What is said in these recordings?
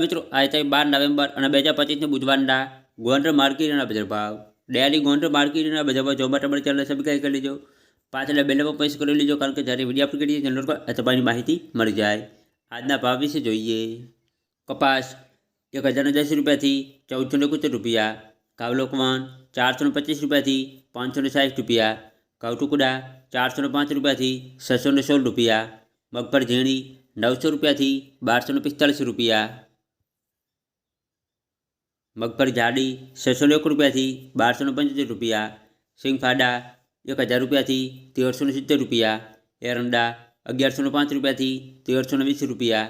મિત્રો આઈ થઈ 12 નવેમ્બર અને 2025 ને બુધવારના ગોંડર માર્કેટના બજાર ભાવ દયાલી ગોંડર માર્કેટના બજારમાં જોબટમર ચાલન સબકાઈ કરી લેજો પાંચને બેલે પર પૈસા કરી લેજો કારણ કે જ્યારે વિડીયો અપલોડ કરીએ ચેનલ પર એટવાની માહિતી મળી જાય આજના ભાવ વિશે જોઈએ કપાસ 1050 રૂપિયા થી 1475 રૂપિયા કાવલોકવાણ 425 રૂપિયા થી 560 રૂપિયા કવટુકુડા 405 રૂપિયા થી 616 રૂપિયા મગફર ઘેણી 900 રૂપિયા થી 1245 રૂપિયા मगफर जाडी छ सौ एक रुपया थी बार सौ पंचोतेर रुपया सींगफाडा एक हज़ार रुपया थी तेर सौ सित्तेर रुपया एरंडा अगियार सौ पांच रुपया थी तेर सौ वीस रुपया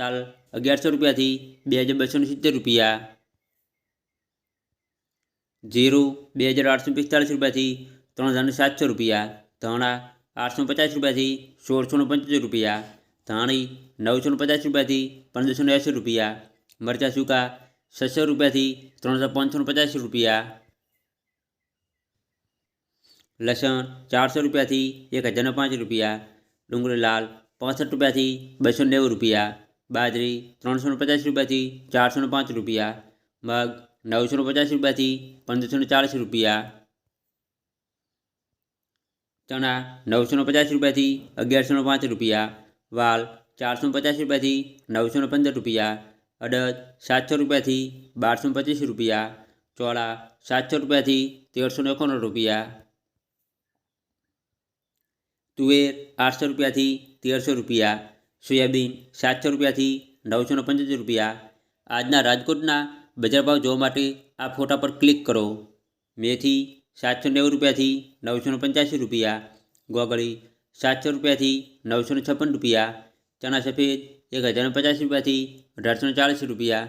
ताल अगियार सौ रुपया थी बे हज़ार बसो सित्तेर रुपया जीरु बे हज़ार आठ सौ पिस्तालीस रुपया थी तर हज़ार सात सौ रुपया धाणा आठ सौ पचास रुपया थी सोल सौ पंचोतेर रुपया धाणी नौ सौ पचास रुपया थी पंद्रह सौ एसी रुपया मरचा सूका छ सौ रुपया थी तर सौ पंचाणु पचास रुपया लसन चार सौ रुपया थी एक हज़ार नौ पाँच रुपया डूंगी लाल पांसठ रुपया थी बसो नेव रुपया बाजरी तर सौ पचास रुपया थी चार सौ पाँच रुपया मग नौ सौ पचास रुपया थी पंद्रह सौ चालीस रुपया चना नौ सौ पचास रुपया थी अग्यारह सौ पाँच रुपया वाल चार सौ पचास रुपया थी नौ सौ पंद्रह रुपया અડદ સાતસો રૂપિયાથી બારસો પચીસ રૂપિયા ચોળા સાતસો રૂપિયાથી તેરસો એકોણ રૂપિયા તુવેર આઠસો રૂપિયાથી તેરસો રૂપિયા સોયાબીન સાતસો રૂપિયાથી નવસો ને પંચોતેર રૂપિયા આજના રાજકોટના બજાર ભાવ જોવા માટે આ ફોટા પર ક્લિક કરો મેથી સાતસો નેવું રૂપિયાથી નવસો પંચ્યાસી રૂપિયા ગોગળી સાતસો રૂપિયાથી નવસો છપ્પન રૂપિયા ચણા સફેદ એક હજારને પચાસ રૂપિયાથી અઢારસો ચાલીસ રૂપિયા